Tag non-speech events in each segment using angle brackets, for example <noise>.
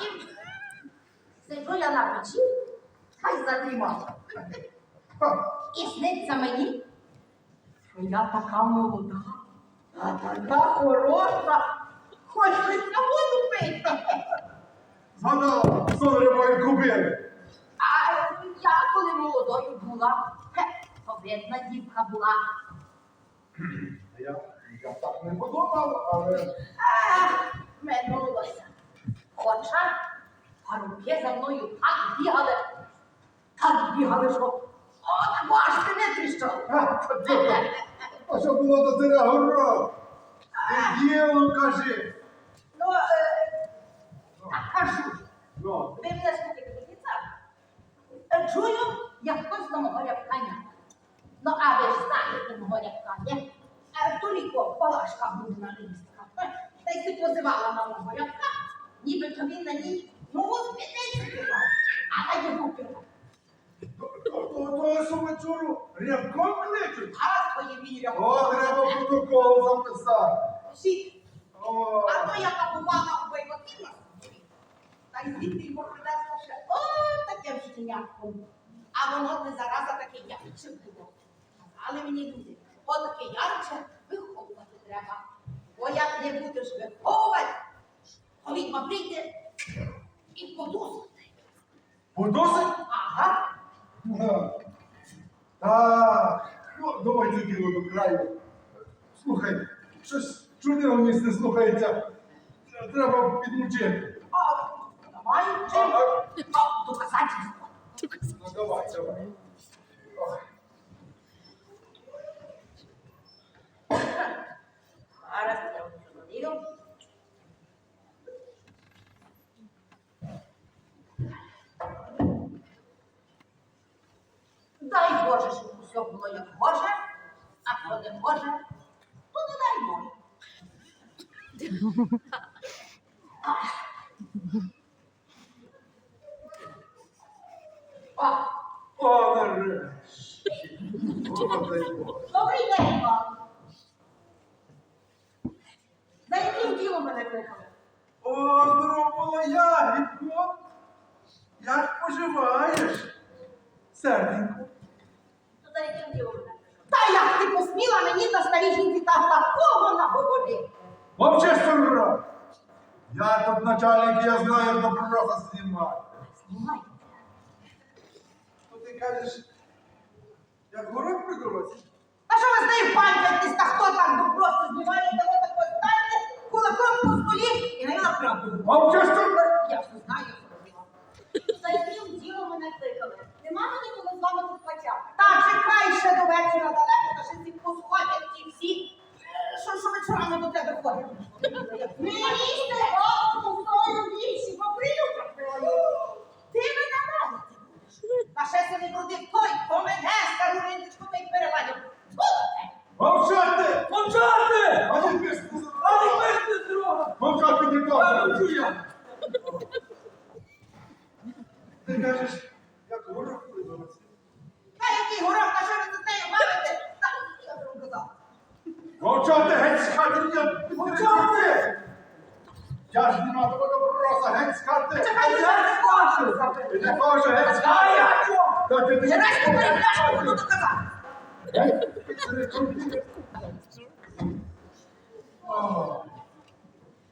ночі сиджу я на печі, та й задрімала. І сниться мені, що я така молода, а така хороша, хоч би на воду пити. Згадала сон рябої кубини. А я коли молодою була, хе, то бідна дівка була. Я, я так не подумав, але парубки за мною так бігали, так бігали, що от бачите, не тріщали. а, що було до тира горох? Діло кажи. Ну, е, так кажу. Ну, Ви мене слухайте до кінця. Е, Чую, як хтось на мого рябка ня. Ну, а ви ж знаєте мого рябка, не? Е, палашка буде на листка. Е, Та й ти позивала на мого рябка, ніби то він на ній нову спідницю пірав, а на його пірав. того сумачуру рябком кличуть. А твоє віря. О, треба протокол записати. Всі. А то яка бувала у Байкотіна, та й звідти його принесла ще о таким щенятком. А воно не зараза таке ярче було. Казали мені люди, о таке ярче виховувати треба. Бо як не будеш виховувати, то відьма прийде і подусить. подосить? Ага. Так, ну, давайте діло до краю. Слухай, щось чудиво місце не слухається. Треба підмучити. А, давай, чого? чим? а, А, доказательство. Ну давай, давай. Ой. Зараз я вам говорю. Дай Боже, щоб усе було як Боже, а коли не може, то не дай Боже. Добрий день вам. За яким ділом мене кликали? О, здорово, ягідко. Як поживаєш? Серденько. Та як ти посміла мені на старій жінці та такого наговорити? Мовчи, сура. Я тут начальник, я знаю, до пророка знімати. Знімайте. Що ти кажеш, як город при дорозі? А що ви з нею панькаєтесь, та хто так ну просто знімає, та ви так станьте кулаком по столі і на нього правду. Мовчи, сура. Я не знаю. За яким ділом мене кликали? Нема мені коли з вами тут почати. Та чекай ще до вечора далеко, та ще ці Yeah. <laughs> я раз буду доказати.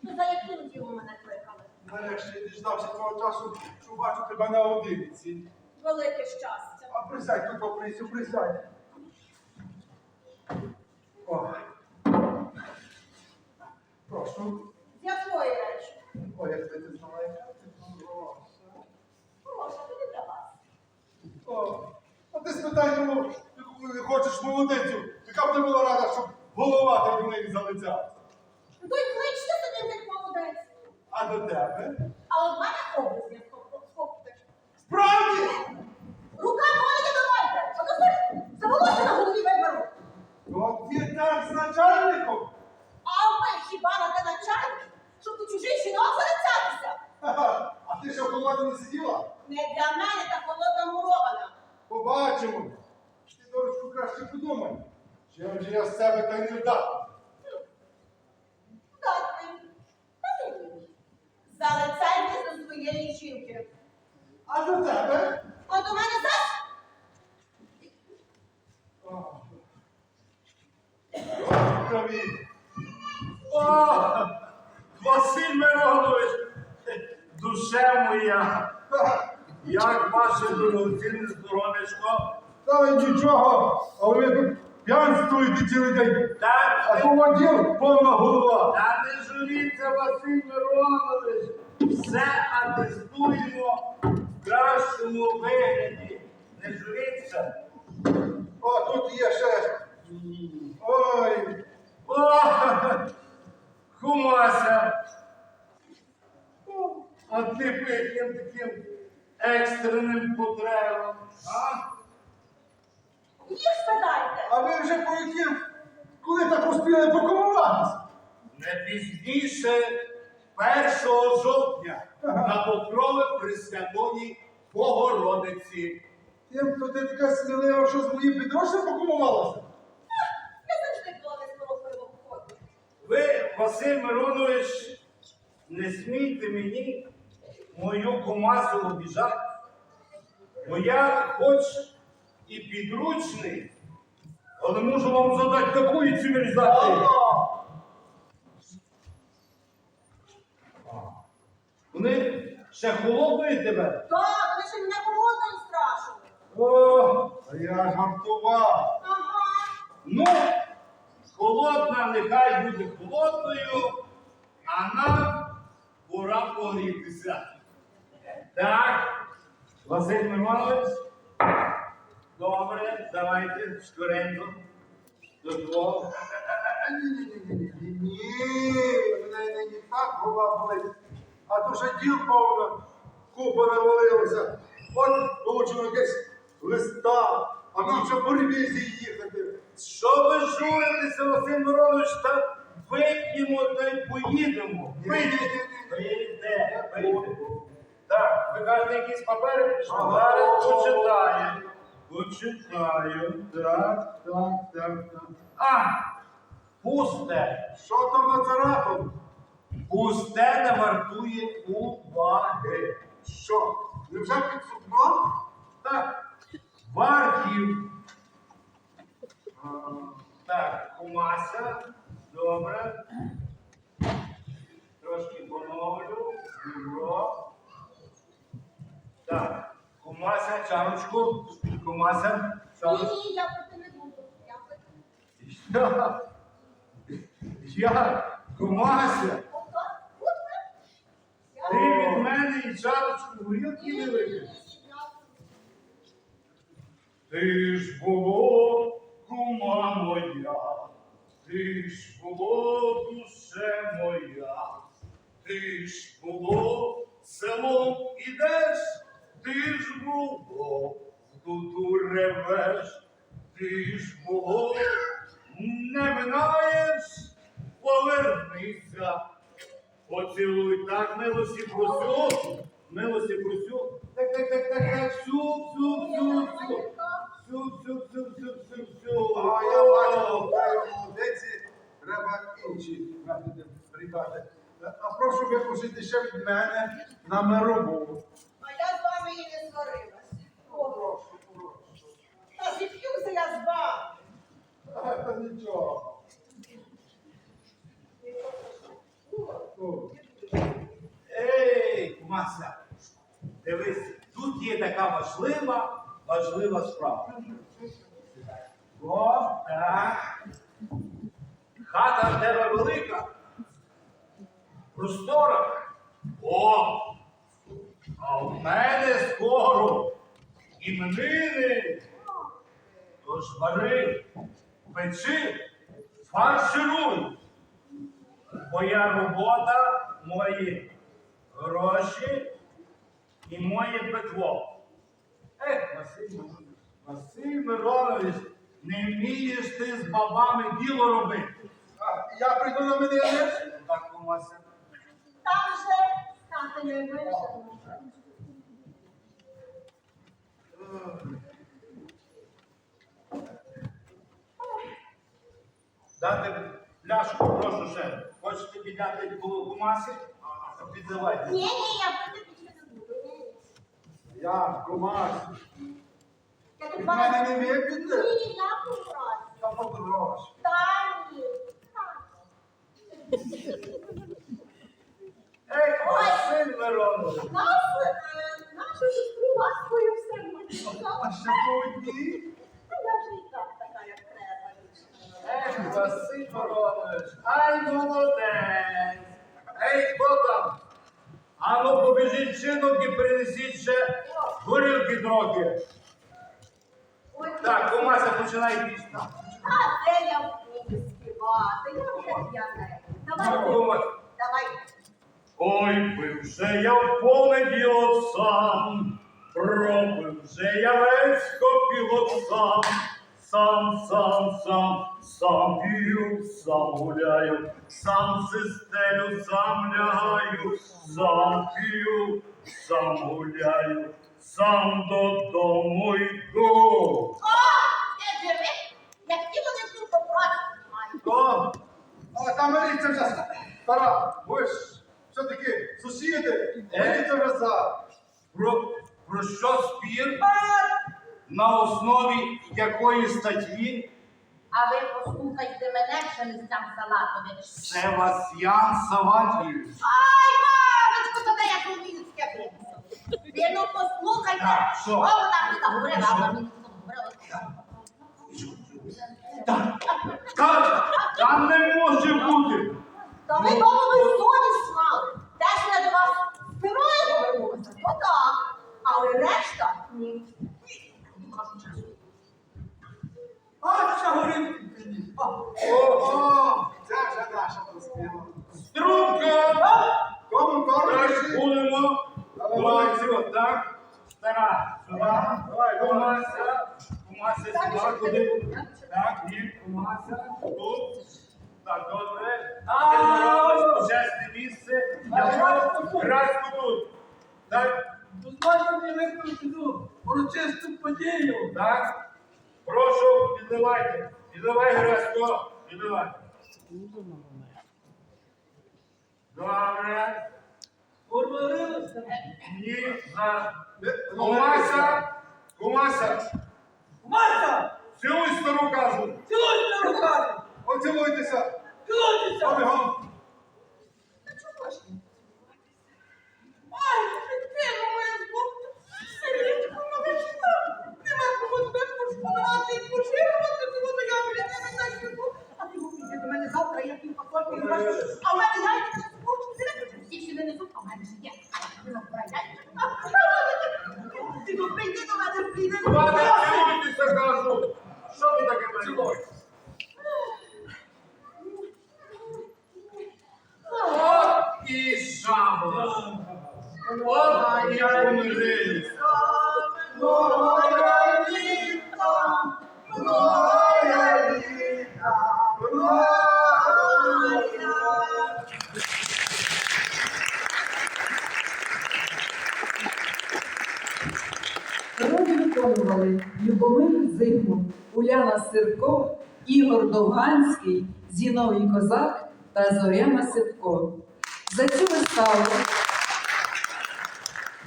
Ну, за яким ділом мене кликали? Нарешті діждався твого часу, що бачу тебе на одиниці. Велике щастя. А присядь тут, поприсю, присядь. О. Прошу. З якої речі? О, як ти ти знала, яка ти хороша. Прошу, тобі для вас. О, а ти спитай йому, хочеш молодицю, яка б не була рада, щоб голова тебе до неї залицяла. Ну, то й кличте тоді цих молодець. А до тебе? А от мене образ я схопите. Справді! Рука моя давайте. А то ж за волосся на голові виберу. От ти так з начальником? А ви хіба на те начальник, щоб у чужих жінок залицятися? А ти що в колоді не сиділа? Не для мене та холодна мурована бачимо. Ти, дорочку, краще подумай. Чим же я з себе та й не вдав? Здатний. Залицяйте до своєї жінки. А до тебе? Нічого, але ви тут п'янствуєте цілий день. Так, А то воділ повна голова. та не журіться, Василь Миронович. Все атестуємо в кращому вигляді. Не журіться. О, тут є ще. Ой. О, Хумася. А ти по яким таким екстреним потребам, а? Ви вже по яким? Коли так успіли покумуватися? Не пізніше 1 жовтня на покрови Пресвятої Богородиці. Тим, то ти така смілива, що з моїм підручним покумувалася? Я завжди була не спорохливо походу. Ви, Василь Миронович, не смійте мені мою комасу обіжати, бо я хоч і підручний, але можу вам задати такої цивілізації. Вони ще холодної тебе? Так, вони ще мене голодною страшили. О, а я жартував. Ага. Ну, холодна нехай буде холодною, а нам пора погрітися. Так, Василь Миронович, добре, давайте скоренько. До двох. Ні, мене не так голова болить, а то ще діл повно, купа навалилося. От получено якесь листа, а нам ще по ревізії їхати. Що ви журитеся, Василь Миронович, та вип'ємо та й поїдемо. Вийдете, вийдете. Так, ви кажете, якісь папери. Зараз почитаю. Почитаю. Так, так, так, так. А, пусте. Що там нацарапано? Пусте не вартує уваги. Що? Невже під сукном? Так, вартів. Так, кумася. Добре. Так, кумася, чарочку. Кумася, Ні, чарочку. ні, я проти не буду. Я проти. Я, я, кумася, Ото, ти від мене і чарочку горілки Ні, не вип'єш. Ти ж було, кума моя, ти ж було, душе моя, ти ж було, селом ідеш, ти ж було, тут ревеш, ти ж було, не минаєш, повернися. Поцілуй так, милості просю, милості просю. Так, так, так, так, так, всю, всю, всю, всю. Всю, всю, всю, всю, всю, всю. А я бачу, в молодеці треба інші придати. А прошу випустити ще від мене на мирову. А я з вами і не сварилась. О, Прошу, прошу. Та зіп'юся я з вами. А, Та нічого. О, Ей, Мася, дивись, тут є така важлива, важлива справа. О, так. Хата в тебе велика. Простора. О! А в мене скоро іменини. Тож вари, печи, фаршируй. Моя робота, мої гроші і моє петло. Ех, Василь Василь Миронович, не вмієш ти з бабами діло робити. А я прийду на мене. Так, Комася. Там же стати не вижено. Дати пляшку, прошу ще. Хочете підняти коло Комасі? Підзивайте. Ні, ні, я проти більше не буду. Я, кумаш. Я Від тут мене не вип'єте? Ні, я попрошу. Та подорож. Та ні. Ей, Василь Миронович. Нас, е, нашу сестру ласкою все можна. А ще по одній? Я вже і так така, як треба. Ех, Василь Миронович, ай молодець. Ей, хто там? Ану, побіжіть чинок і принесіть ще горілки трохи. Так, Комася, починай пісню. А це я вмію співати. Я вже п'яна. Ну, Давай, Комася. давай. Ой, пив вже я в понеділок сам, пропив вже я весь копілок сам, сам, сам, сам, сам п'ю, сам гуляю, сам систелю, сам лягаю, сам п'ю, сам гуляю, сам додому йду. О, ти живи, як ті вони тут попросять мають. О, а там миліця вже стара. Ви ж все-таки сусіди. Миліця вже за. Про, про що спір? На основі якої статті? А ви послухайте мене, що не сам Салатович. Це вас Ян Саватійович. Ай, мамочку, тебе як умільське виписав. Ви ну послухайте, Так, що? що вона мені говорила, а вона мені говорила. Так, там не може бути. Та ви тому ви совість мали. Те, що я до вас спиною повернулася, то так. Але решта ні. А ще горілки. Ого, це вже наша поспіла. Струнка! Кому Так, коротше? будемо. Давай. Молодці, так? Стара, сюди. Давай, давай. Кумася, Кумася, сюди, куди? Так, ні, Кумася, тут. Так, добре. А, Це почесне місце. Гразько тут. Так, Дозвольте мені виконати урочисту подію. так. Прошу, підливайте. Підливай, Гразько, підливай. Добре. Урвалилося. Ні, за. Ви- Кумася, Кумася, Марта! цілуй стару кажу. Цілуйте руками! Оцілуйтеся. Цілуйтеся! Побігом. Та чого ж ні? Ай, дитино моя зборка! Сирічку новичка! Нема кому тебе пошкодувати і поширювати, тому то я біля тебе так живу. А ти говорите до мене завтра, я пів посольки бачу. А в мене яйця ще скорчу зрити. Всі ще не несуть, а в мене ж є. А я не яйця. Ти ну прийди до мене, прийди до Ладно, мене. цілуйтеся, кажу. Що ви таке працюєте? Виконували Любомир Зигмунд, Уляна Сирко, Ігор Довганський, Зіновій Козак та Зоряна Сипко. За цю виставу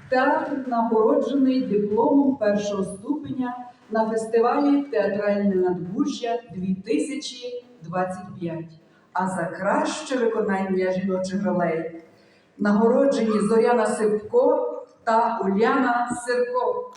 театр нагороджений дипломом першого ступеня на фестивалі Театральне надбужжя 2025. А за краще виконання жіночих ролей нагороджені Зоряна Сипко та Уляна Сирко.